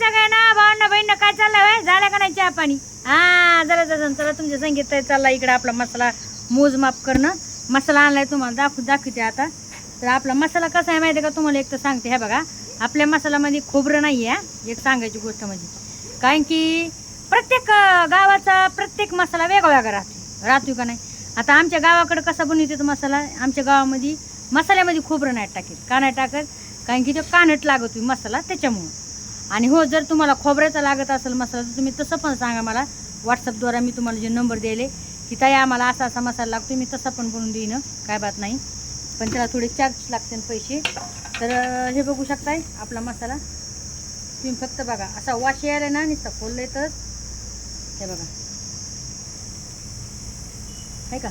सगळ्यांना भावना बहिणीनं काय चाललंय झालं का नाही चहा पाणी? हा जरा जरा चला तुमच्या संगीत चालला इकडे आपला मसाला मोजमाप करणं. मसाला आणलाय तुम्हाला दाखव दाखवते आता. तर आपला मसाला कसा आहे माहिती आहे का? तुम्हाला एक तर सांगते हे बघा. आपल्या मसाल्यामध्ये खोबरं नाही आहे एक सांगायची गोष्ट म्हणजे. कारण की प्रत्येक गावाचा प्रत्येक मसाला वेगळा वेगळा राहतो राहतो का नाही? आता आमच्या गावाकडे कसा बनवते तो मसाला? आमच्या गावामध्ये मसाल्यामध्ये खोबरं नाही टाकेल का नाही टाकत? कारण की तो कानट लागत मसाला त्याच्यामुळं. आणि हो जर तुम्हाला खोबऱ्याचा लागत असेल मसाला तर तुम्ही तसं पण सांगा मला. व्हॉट्सअपद्वारा मी तुम्हाला जे नंबर दिले की ताई आम्हाला असा असा मसाला लागतो मी तसा पण बनवून देईन काय बात नाही. पण त्याला थोडे चार्ज लागतील पैसे. तर हे बघू शकताय आपला मसाला. तुम्ही फक्त बघा असा वाश यायला ना नुसतं खोलले तर. हे बघा. आहे का?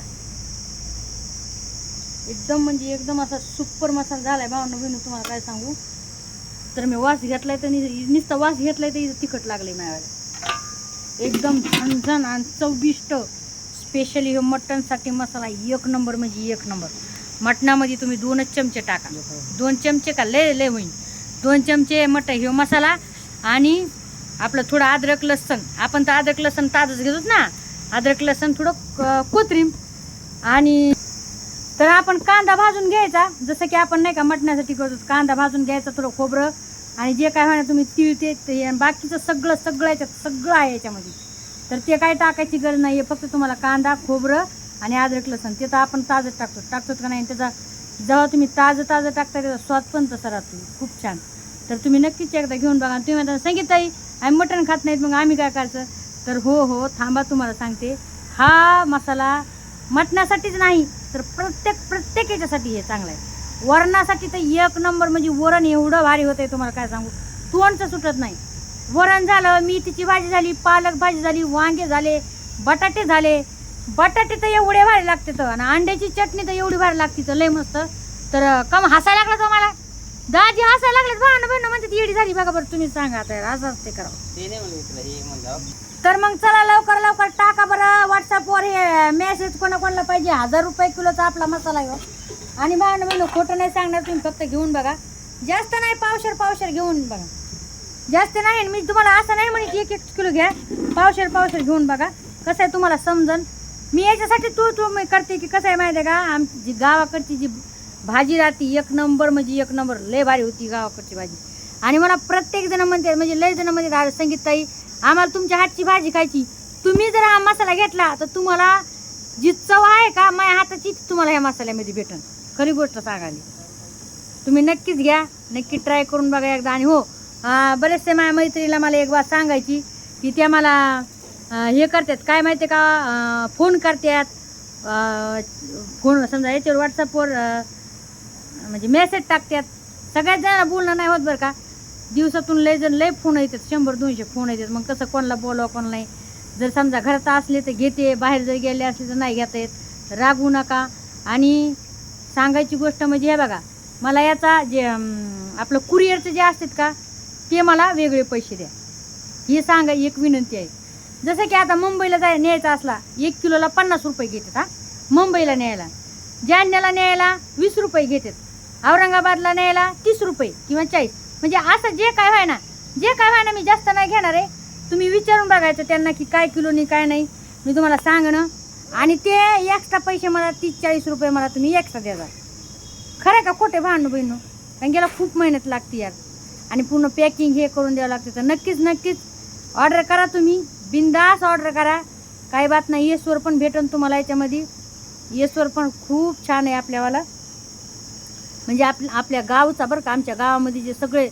एकदम म्हणजे एकदम असा सुपर मसाला झालाय. भावना बहिणी तुम्हाला काय सांगू? तर मी वास घेतलाय तर नुसता वास घेतलाय तर इथं तिखट लागले माझ्याला एकदम झणझण आणि चविष्ट स्पेशली हे मटणसाठी मसाला एक नंबर म्हणजे एक नंबर मटणामध्ये तुम्ही दोनच चमचे टाका. दोन चमचे का? लय लय होईन. दोन चमचे मटण हे मसाला आणि आपलं थोडं अद्रक लसण. आपण तर अद्रक लसण ताजच घेतोच ना. अद्रक लसण थोडं कोथरीम आणि तर आपण कांदा भाजून घ्यायचा. जसं की आपण नाही का मटण्यासाठी करतो कांदा भाजून घ्यायचा थोडं खोबरं आणि जे काय म्हणा तुम्ही तीळ ते ते आणि बाकीचं सगळं सगळं याच्यात सगळं आहे याच्यामध्ये. तर ते काय टाकायची गरज नाही आहे फक्त तुम्हाला कांदा खोबरं आणि अद्रक लसण ते तर आपण ताजं टाकतो. टाकतो का नाही? त्याचा जेव्हा तुम्ही ताजं ताजं टाकता त्याचा स्वाद पण तसा राहतो. खूप छान. तर तुम्ही नक्कीच एकदा घेऊन बघा. तुम्ही आता सांगितलंही आम्ही मटण खात नाहीत मग आम्ही काय करायचं? तर हो हो थांबा तुम्हाला सांगते. हा मसाला मटणासाठीच नाही तर प्रत्येक प्रत्येक याच्यासाठी हे चांगलं आहे. वरणासाठी तर एक नंबर म्हणजे वरण एवढं भारी होतंय तुम्हाला काय सांगू? तोंडचं सुटत नाही. वरण झालं मेथीची भाजी झाली पालक भाजी झाली वांगे झाले बटाटे झाले. बटाटे तर एवढे भारी लागते तर आणि अंड्याची चटणी तर एवढी भारी लागते तर लय मस्त. तर कम हसायला लागला तुम्हाला दाजी हसायला लागले भांडण भांडण म्हणजे येडी झाली. बघा बरं तुम्ही सांगा तर असं ते करावं तर मग चला लवकर लवकर टाका बरं व्हॉट्सअपवर हे मेसेज कोणा कोणाला पाहिजे. हजार रुपये किलोचा आपला मसाला आहे हो. आणि भावना बहिण खोटं नाही सांगणार तुम्ही फक्त घेऊन बघा. जास्त नाही पावशेर पावशेर घेऊन बघा. जास्त नाही मी तुम्हाला असं नाही म्हणे की एक एक किलो घ्या. पावशेर पावशेर घेऊन बघा. कसं आहे तुम्हाला समजन? मी याच्यासाठी तू तू मी करते की कसं आहे माहिती आहे का? आमची जी गावाकडची जी भाजी राहते एक नंबर म्हणजे एक नंबर. लय भारी होती गावाकडची भाजी. आणि मला प्रत्येक जण म्हणते म्हणजे लय जण म्हणते संगीत ताई आम्हाला तुमच्या हातची भाजी खायची. तुम्ही जर हा मसाला घेतला तर तुम्हाला जी चव आहे का माझ्या हाताची तुम्हाला ह्या मसाल्यामध्ये भेटन. खरी गोष्ट सांगाली तुम्ही नक्कीच घ्या नक्की ट्राय करून बघा एकदा. आणि हो बरेचसे माझ्या मैत्रिणीला मला एक बात सांगायची की त्या मला हे करतात. काय माहिती आहे का फोन करतात. फोन समजा याच्यावर व्हॉट्सअपवर म्हणजे मेसेज टाकतात. सगळ्यात जणांना बोलणं नाही होत बरं का. दिवसातून लय जण लय फोन येतात शंभर दोनशे फोन येतात. मग कसं कोणाला बोलावं कोणाला नाही. जर समजा घरात असले तर घेते बाहेर जर गेले असले तर नाही घेता येत. रागवू नका. आणि सांगायची गोष्ट म्हणजे हे बघा मला याचा जे आपलं कुरिअरचं जे असतात का ते मला वेगळे पैसे द्या. हे सांगा एक विनंती आहे. जसं की आता मुंबईला जाय न्यायचा असला एक किलोला पन्नास रुपये घेतात हा. मुंबईला न्यायला. जालन्याला न्यायला वीस रुपये घेतात. औरंगाबादला न्यायला तीस रुपये किंवा चाळीस. म्हणजे असं जे काय व्हाय ना जे काय व्हाय ना मी जास्त नाही घेणार आहे. तुम्ही विचारून बघायचं त्यांना की काय किलोनी काय नाही. मी तुम्हाला सांगणं. आणि ते एक्स्ट्रा पैसे मला तीस चाळीस रुपये मला तुम्ही एक्स्ट्रा द्याचा खरं आहे का खोटे भांडू बहिणू? कारण गेला खूप मेहनत लागते यार. आणि पूर्ण पॅकिंग हे करून द्यावं लागते. तर नक्कीच नक्कीच ऑर्डर करा तुम्ही. बिंदास ऑर्डर करा. काही बात नाही. येसवर पण भेटन तुम्हाला याच्यामध्ये. येसवर पण खूप छान आहे आपल्यावाला. म्हणजे आप आपल्या गावचा बरं का आमच्या गावामध्ये जे सगळे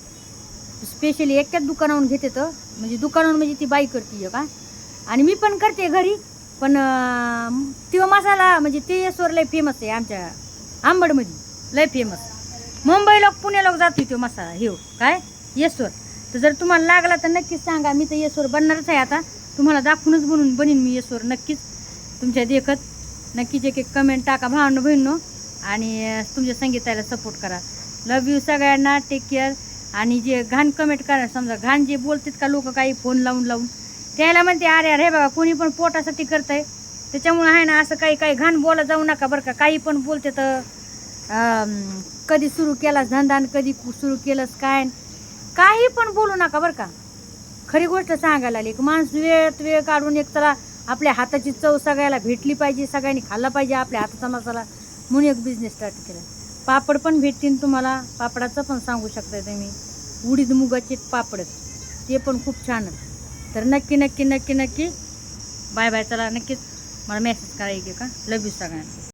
स्पेशली एकाच दुकानावरून घेते तर म्हणजे दुकानावरून म्हणजे ती बाई करते का? आणि मी पण करते घरी पण अं, मसाला म्हणजे ते येसवर लय फेमस आहे आमच्या आंबडमध्ये लय फेमस मुंबई लोक पुणे लोक जातो तो मसाला हे हो, काय? येसवर तर जर तुम्हाला लागला तर नक्कीच सांगा मी तर येसवर बनणारच आहे आता. तुम्हाला दाखवूनच बनून बनीन मी येसवर नक्कीच. तुमच्या देखत नक्कीच एक एक कमेंट टाका भावनं बहिणं आणि तुमच्या संगीताला सपोर्ट करा. लव यू सगळ्यांना टेक केअर आणि जे घाण कमेंट करा समजा घाण जे बोलतात का लोक काही फोन लावून लावून. त्याला म्हणते अरे अरे बघा कोणी पण पोटासाठी करतंय. त्याच्यामुळे आहे ना असं काही काही घाण बोला जाऊ नका बरं का. काही पण बोलते तर कधी सुरू केलास धंदा कधी सुरू केलंस काय काही पण बोलू नका बरं का. खरी गोष्ट सांगायला आली की माणूस वेळ वेळ काढून एक चला आपल्या हाताची चव सगळ्याला भेटली पाहिजे सगळ्यांनी खाल्ला पाहिजे आपल्या हाताचा मसाला. म्हणून एक बिझनेस स्टार्ट केला. पापड पण भेटतील तुम्हाला. पापडाचं पण सांगू शकता तुम्ही. उडीद मुगाचे पापड ते पण खूप छान तर नक्की नक्की नक्की नक्की. बाय बाय चला नक्कीच मला मेसेज करायचे का? लव यू सगळ्यांना.